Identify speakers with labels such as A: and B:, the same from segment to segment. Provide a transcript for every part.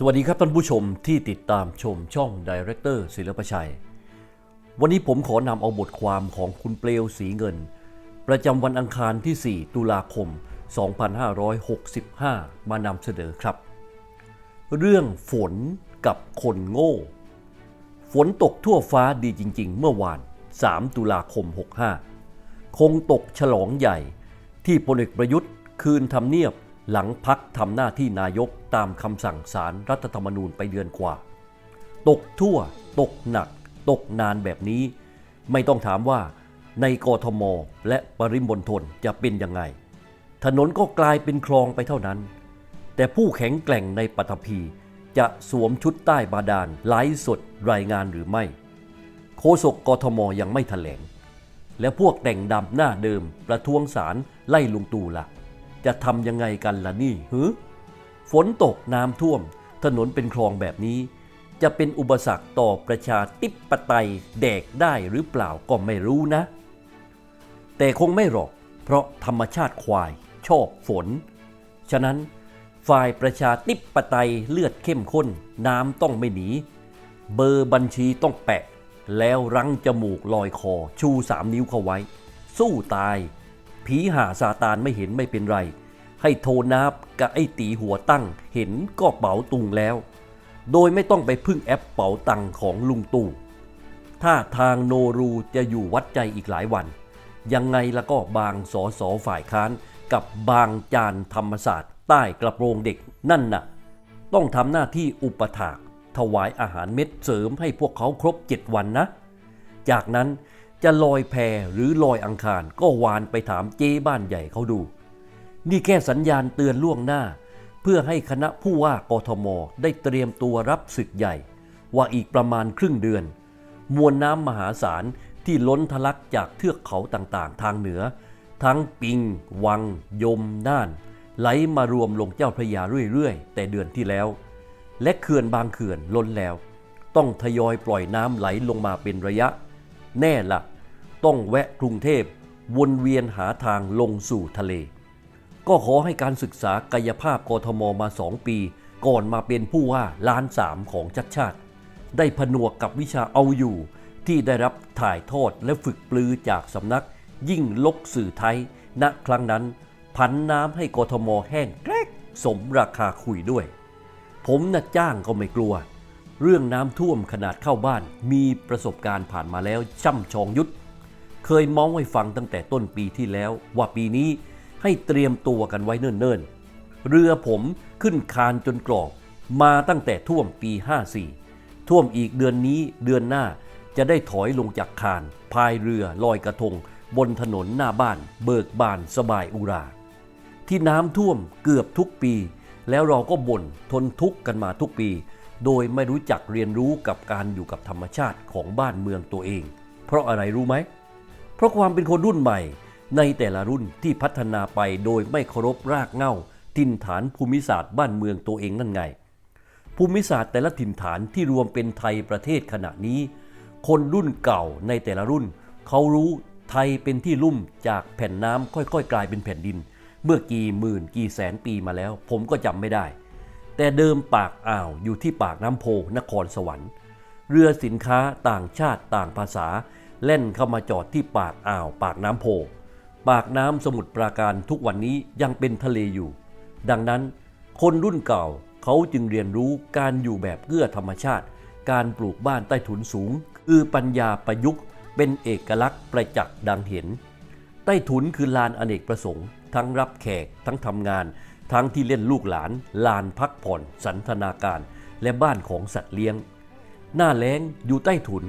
A: สวัสดีครับท่านผู้ชมที่ติดตามชมช่องดีเรคเตอร์ศิลปชัย วันนี้ผมขอนำเอาบทความของคุณเปลวสีเงิน ประจำวันอังคารที่ 4 ตุลาคม 2565 มานำเสนอครับ เรื่องฝนกับคนโง่ ฝนตกทั่วฟ้าดีจริง ๆ เมื่อวาน 3 ตุลาคม 65 คงตกฉลองใหญ่ที่พลเอกประยุทธ์คืนทำเนียบ หลังพักทำหน้าที่นายกตามคำสั่งสารรัฐธรรมนูญไปเดือนกว่า ตกทั่ว ตกหนัก ตกนานแบบนี้ ไม่ต้องถามว่าในกทม และปริมณฑลจะเป็นยังไง ถนนก็กลายเป็นคลองไปเท่านั้น แต่ผู้แข็งแกร่งในปัตภีจะสวมชุดใต้บาดาลไลฟ์สดรายงานหรือไม่ โฆษกกทมยังไม่ถแถลง และพวกแต่งดำหน้าเดิมประท้วงศาลไล่ลุงตู่ละ่ะ จะทำยังไงกันล่ะนี่หือฝนตกน้ำท่วม ถนนเป็นคลองแบบนี้ จะเป็นอุปสรรคต่อประชาธิปไตยแดกได้หรือเปล่าก็ไม่รู้นะ แต่คงไม่หรอก เพราะธรรมชาติควายชอบฝน ฉะนั้นฝ่ายประชาธิปไตยเลือดเข้มข้น น้ำต้องไม่หนี เบอร์บัญชีต้องแปะ แล้วรั้งจมูกลอยคอชูสามนิ้วเข้าไว้ สู้ตาย ผีหาซาตานไม่เห็นไม่เป็นไร ให้โทนับกับไอ้ตีหัวตั้ง เห็นก็เป๋าตุงแล้ว โดยไม่ต้องไปพึ่งแอปเป๋าตังของลุงตู่ถ้าทางโนรูจะอยู่วัดใจอีกหลายวัน ยังไงแล้วก็บางสอสอฝ่ายค้านกับบางจานธรรมศาสตร์ ใต้กระโปรงเด็กนั่นน่ะ ต้องทำหน้าที่อุปถากถวายอาหารเม็ดเสริมให้พวกเขาครบเจ็ดวันนะ จากนั้น จะลอยแพหรือลอยอังคารก็วานไปถามเจ้บ้านใหญ่เขาดู นี่แค่สัญญาณเตือนล่วงหน้า เพื่อให้คณะผู้ว่ากทมได้เตรียมตัวรับศึกใหญ่ ว่าอีกประมาณครึ่งเดือน มวลน้ำมหาศาลที่ล้นทะลักจากเทือกเขาต่างๆ ทางเหนือ ทั้งปิง วัง ยม น่าน ไหลมารวมลงเจ้าพระยาเรื่อยๆ แต่เดือนที่แล้ว และเขื่อนบางเขื่อนล้นแล้ว ต้องทยอยปล่อยน้ำไหลลงมาเป็นระยะ แน่ละต้องแวะกรุงเทพวนเวียนหาทางลงสู่ทะเล ก็ขอให้การศึกษากายภาพกทมมาสองปี ก่อนมาเป็นผู้ว่าล้านสามของชัดชาติ ได้ผนวกกับวิชาเอาอยู่ ที่ได้รับถ่ายทอดและฝึกปลือจากสำนัก ยิ่งลกสื่อไทย ณครั้งนั้น พันน้ำให้กทมแห้งแกรกสมราคาคุยด้วย ผมน่ะจ้างก็ไม่กลัว เรื่องน้ำท่วมขนาดเข้าบ้าน มีประสบการณ์ผ่านมาแล้วช่ำชองยุทธเคยมองให้ฟังตั้งแต่ต้นปีที่แล้ว ว่าปีนี้ให้เตรียมตัวกันไว้เนิ่นๆ เรือผมขึ้นคานจนกรอบมาตั้งแต่ท่วมปี 54 ท่วมอีกเดือนนี้เดือนหน้าจะได้ถอยลงจากคานพายเรือลอยกระทง บนถนนหน้าบ้าน เบิกบานสบายอุรา ที่น้ำท่วมเกือบทุกปี แล้วเราก็บ่นทนทุกข์กันมาทุกปี โดยไม่รู้จักเรียนรู้กับการอยู่กับธรรมชาติของบ้านเมืองตัวเอง เพราะอะไรรู้ไหม เพราะความเป็นคนรุ่นใหม่ ในแต่ละรุ่นที่พัฒนาไปโดยไม่เคารพรากเหง้าถิ่นฐานภูมิศาสตร์บ้านเมืองตัวเองนั่นไง ภูมิศาสตร์แต่ละถิ่นฐานที่รวมเป็นไทยประเทศขณะนี้ คนรุ่นเก่าในแต่ละรุ่น เขารู้ไทยเป็นที่ลุ่มจากแผ่นน้ำค่อยๆ กลายเป็นแผ่นดิน เมื่อกี่หมื่นกี่แสนปีมาแล้ว ผมก็จำไม่ได้ แต่เดิมปากอ่าวอยู่ที่ปากน้ำโพนครสวรรค์ เรือสินค้าต่างชาติต่างภาษาเล่นเข้ามาจอดที่ปากอ่าว ปากน้ำโพ ปากน้ำสมุทรปราการทุกวันนี้ยังเป็นทะเลอยู่ ดังนั้น คนรุ่นเก่าเขาจึงเรียนรู้การอยู่แบบเอื้อธรรมชาติ การปลูกบ้านใต้ถุนสูง คือปัญญาประยุกต์ เป็นเอกลักษณ์ประจักษ์ดังเห็น ใต้ถุนคือลานอเนกประสงค์ ทั้งรับแขกทั้งทำงาน ทั้งที่เล่นลูกหลาน ลานพักผ่อน สันทนาการ และบ้านของสัตว์เลี้ยง หน้าแล้งอยู่ใต้ถุน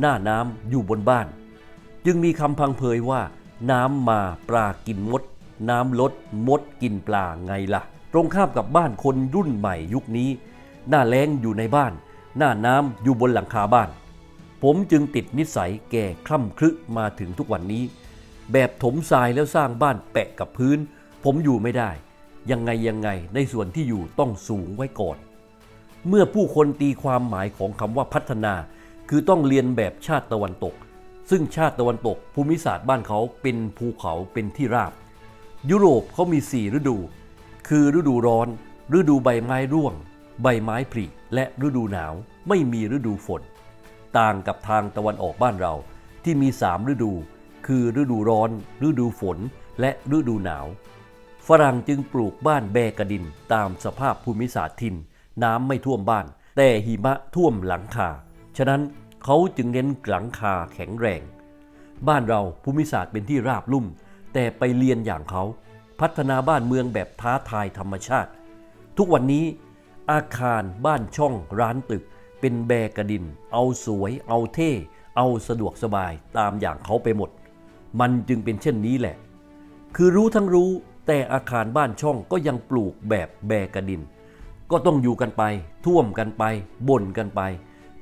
A: หน้าน้ำอยู่บนบ้าน จึงมีคำพังเพยว่า น้ำมาปลากินมด น้ำลดมดกินปลาไงล่ะ ตรงข้ามกับบ้านคนรุ่นใหม่ยุคนี้ หน้าแล้งอยู่ในบ้าน หน้าน้ำอยู่บนหลังคาบ้าน ผมจึงติดนิสัยแก่คล่ำครึมาถึงทุกวันนี้ แบบถมทรายแล้วสร้างบ้านแปะกับพื้น ผมอยู่ไม่ได้ ยังไงยังไงในส่วนที่อยู่ต้องสูงไว้ก่อน เมื่อผู้คนตีความหมายของคำว่าพัฒนา คือต้องเรียนแบบชาติตะวันตก ซึ่งชาติตะวันตก ภูมิศาสตร์บ้านเขาเป็นภูเขาเป็นที่ราบ ยุโรปเขามี 4 ฤดู คือฤดูร้อน ฤดูใบไม้ร่วง ใบไม้ผลิและฤดูหนาวไม่มีฤดูฝน ต่างกับทางตะวันออกบ้านเราที่มีสามฤดู คือฤดูร้อน ฤดูฝน และฤดูหนาว ฝรั่งจึงปลูกบ้านแบกระดินตามสภาพภูมิศาสตร์ถิ่นน้ำไม่ท่วมบ้าน แต่หิมะท่วมหลังคา ฉะนั้นเขาจึงเน้นหลังคาแข็งแรง บ้านเราภูมิศาสตร์เป็นที่ราบลุ่ม แต่ไปเรียนอย่างเขา พัฒนาบ้านเมืองแบบท้าทายธรรมชาติ ทุกวันนี้ อาคารบ้านช่องร้านตึก เป็นแบกระดิน เอาสวย เอาเท่ เอาสะดวกสบายตามอย่างเขาไปหมด มันจึงเป็นเช่นนี้แหละ คือรู้ทั้งรู้ แต่อาคารบ้านช่องก็ยังปลูกแบบแบกระดิน ก็ต้องอยู่กันไป ท่วมกันไปบ่นกันไป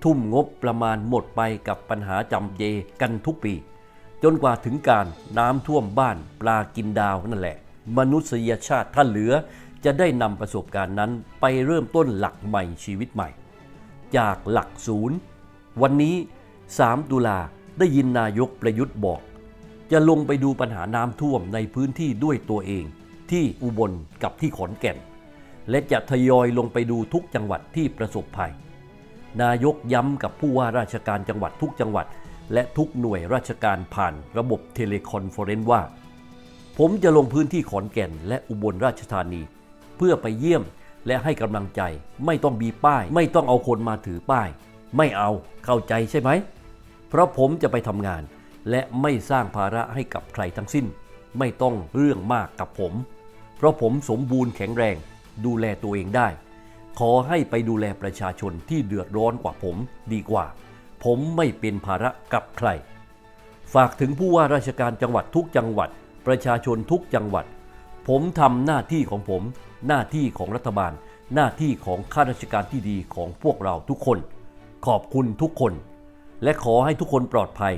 A: ทุ่มงบประมาณหมดไปกับปัญหาจำเจกันทุกปี จนกว่าถึงการน้ำท่วมบ้านปลากินดาวนั่นแหละ มนุษยชาติท่านเหลือจะได้นำประสบการณ์นั้นไปเริ่มต้นหลักใหม่ชีวิตใหม่ จากหลักศูนย์ วันนี้ 3 ตุลาได้ยินนายกประยุทธ์บอก จะลงไปดูปัญหาน้ำท่วมในพื้นที่ด้วยตัวเอง ที่อุบลกับที่ขอนแก่น และจะทยอยลงไปดูทุกจังหวัดที่ประสบภัย นายกย้ำกับผู้ว่าราชการจังหวัดทุกจังหวัด และทุกหน่วยราชการผ่านระบบเทเลคอนเฟอเรนซ์ว่า ผมจะลงพื้นที่ขอนแก่นและอุบลราชธานี เพื่อไปเยี่ยมและให้กำลังใจไม่ต้องมีป้าย ไม่ต้องเอาคนมาถือป้าย ไม่เอาเข้าใจใช่ไหม เพราะผมจะไปทำงาน และไม่สร้างภาระให้กับใครทั้งสิ้น ไม่ต้องเรื่องมากกับผม เพราะผมสมบูรณ์แข็งแรง ดูแลตัวเองได้ ขอให้ไปดูแลประชาชนที่เดือดร้อนกว่าผมดีกว่า ผมไม่เป็นภาระกับใคร ฝากถึงผู้ว่าราชการจังหวัดทุกจังหวัด ประชาชนทุกจังหวัด ผมทำหน้าที่ของผม หน้าที่ของรัฐบาล หน้าที่ของข้าราชการที่ดีของพวกเราทุกคน ขอบคุณทุกคน และขอให้ทุกคนปลอดภัย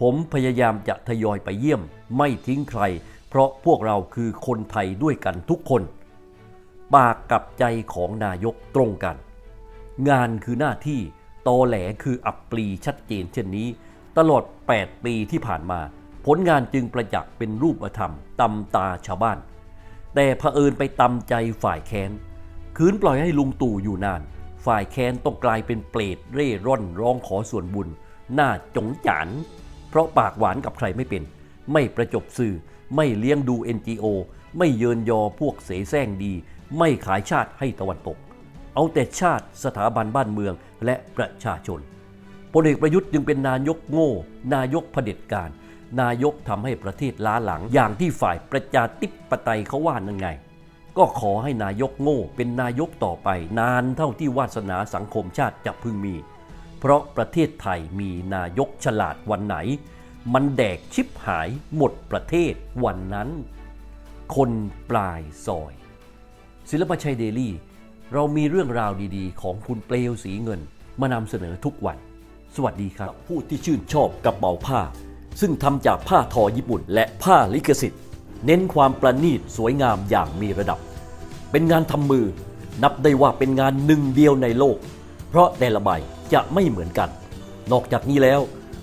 A: ผมพยายามจะทยอยไปเยี่ยม ไม่ทิ้งใคร เพราะพวกเราคือคนไทยด้วยกันทุกคน ปากกับใจของนายกตรงกัน งานคือหน้าที่ตอแหลคืออับปลีชัดเจนเช่นนี้ ตลอด 8 ปีที่ผ่านมา ผลงานจึงประจักษ์เป็นรูปธรรมตำตาชาวบ้าน แต่เผอิญไปตำใจฝ่ายแค้น คืนปล่อยให้ลุงตู่อยู่นาน ฝ่ายแค้นต้องกลายเป็นเปรตเร่ร่อนร้องขอส่วนบุญ หน้าจงจาน เพราะปากหวานกับใครไม่เป็น ไม่ประจบสื่อ ไม่เลี้ยงดู NGO ไม่เยินยอพวกเสแสร้งดี ไม่ขายชาติให้ตะวันตก เอาแต่ชาติสถาบันบ้านเมืองและประชาชนพลเอกประยุทธ์จึงเป็นนายกโง่ นายกเผด็จการ นายกทำให้ประเทศล้าหลังอย่างที่ฝ่ายประชาธิปไตยเขาว่านั่นไง ก็ขอให้นายกโง่ เป็นนายกต่อไป นานเท่าที่วาสนาสังคมชาติจะพึงมี เพราะประเทศไทยมีนายกฉลาดวันไหน มันแดกชิบหายหมดประเทศวันนั้น คนปลายซอย ศิลปชัยเดลี่ เรามีเรื่องราวดีๆ ของคุณเปลวสีเงิน มานำเสนอทุกวัน สวัสดีครับ ผู้ที่ชื่นชอบกระเป๋าผ้า ซึ่งทำจากผ้าทอญี่ปุ่น และผ้าลิขสิทธิ์ เน้นความประณีตสวยงามอย่างมีระดับ เป็นงานทำมือ นับได้ว่าเป็นงานหนึ่งเดียวในโลก เพราะแต่ละใบจะไม่เหมือนกัน นอกจากนี้แล้ว